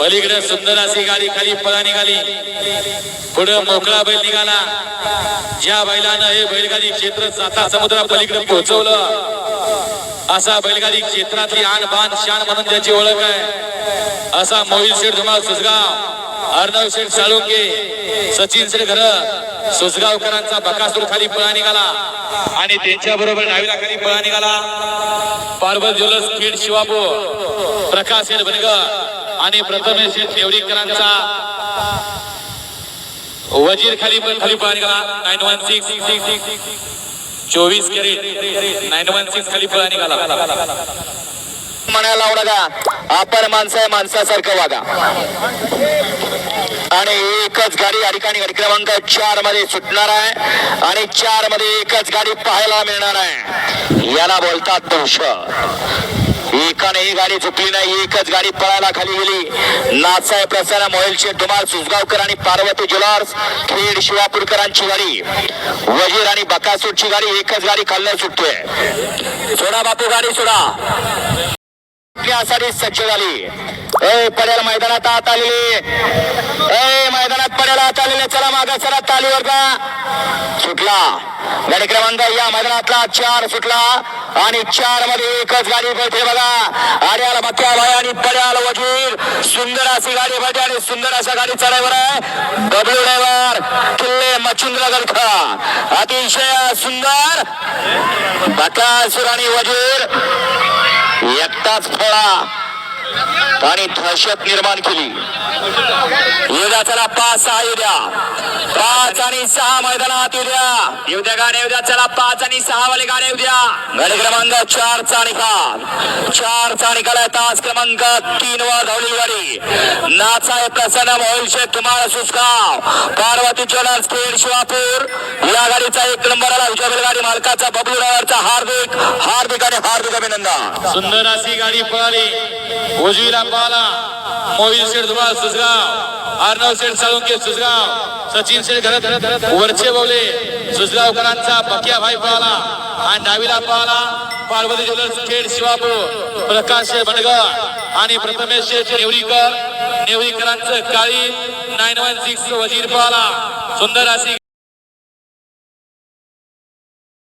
पलीकडे सुंदर अशी गाडी खाली पदा निघाली. पुढे मोकळा बैल निघाला. ज्या बैलानं हे बैलगाडी क्षेत्र साता समुद्रा पलीकडे पोहोचवलं. असा बैलगाडी क्षेत्रातली आण बाण शान म्हणून ज्याची ओळख आहे. असा मोहिल शेठ धुमाळ सुसगाव अर्णव शेठ साळुंके सचिन शेठ घर सुसगावकरांचा बकासूर खाली पळा निघाला. आणि त्यांच्या बरोबर डावीला खाली पळा निघाला. पार्वत ज्वेलर्स किड शिवापूर प्रकाश शेठ बनगर आणि प्रथमेश शेठ नेवरीकरांचा वजीर खाली खाली पळा निघाला नाईन वन सिक्स चोवीस कॅरेट नाईन वन सिक्स खाली पळा निघाला. म्हणायला लावू नका आपण माणसं आहे माणसासारखं वागा. आणि एकच गाडी या ठिकाणी क्रमांक चारमध्ये सुटणार आहे. आणि चारमध्ये एकच गाडी पाहायला मिळणार आहे. याला बोलतात दोष एकाने ही गाडी चुकली नाही एकच गाडी पळायला खाली गेली. नाचाय प्रसारा मोहिलचे धुमार सुसगावकर आणि पार्वती ज्वेलर्स खेड शिवापूरकरांची गाडी. वजीर आणि बकासूरची गाडी एकच गाडी खाल्लं सुटतोय. सोडा बापू गाडी सोडा. यासाठी सज्ज झाली. ए पडेल मैदानात आत आलेली. ए मैदानात पडेल आत आलेले. चला मागा चला तालीवर का सुटला. गाडी क्रमांक या मैदानातला चार सुटला. आणि चारमध्ये एकच गाडी पळते बघा. आर्याल मक्या भाई आणि पड्याल वजीर. सुंदर अशी गाडी पळते आणि सुंदर अशा गाडी ड्रायव्हर आहे. डब्ल्यू ड्रायव्हर किल्ले मच्छिंद्र गडखा अतिशय सुंदर. बकासूर आणि वजीर. एकटाच फळा आणि दहशत निर्माण केली. येऊ चला पाच सहा येऊ द्या पाच आणि सहा मैदानात येऊ द्या येऊ द्या येऊ द्या चला पाच आणि सहा वाले गाणे येऊ द्या गाडी क्रमांक चार चा निकाल चार चा निकाल आहे तास क्रमांक तीन वर धावली गाडी. नाचाय प्रसन्न भविष्य तुम्हाला सुसगाव पार्वती ज्वेलर्स खेड शिवापूर. या गाडीचा एक नंबर आला विजय गाडी मालकाचा बबलू ड्रायव्हरचा हार्दिक हार्दिक आणि हार्दिक अभिनंदन. सुंदर अशी गाडी पळाली. उजवीला पळाला. मोहित शेठ धुमाळ सुसगाव अर्णव शेठ साळुंके सुसगाव सचिन शेठ घरत वरचे बोले सुसगावकरांचा बकिया भाई पळाला. आणि डावीला पळाला पार्वती ज्वेलर्स खेड शिवापूर. प्रकाश शेठ आणि प्रथमेश शेठ नेवरीकर. नेवरीकरांचं काळी नाईन वन सिक्स वजीर पळाला. सुंदर अशी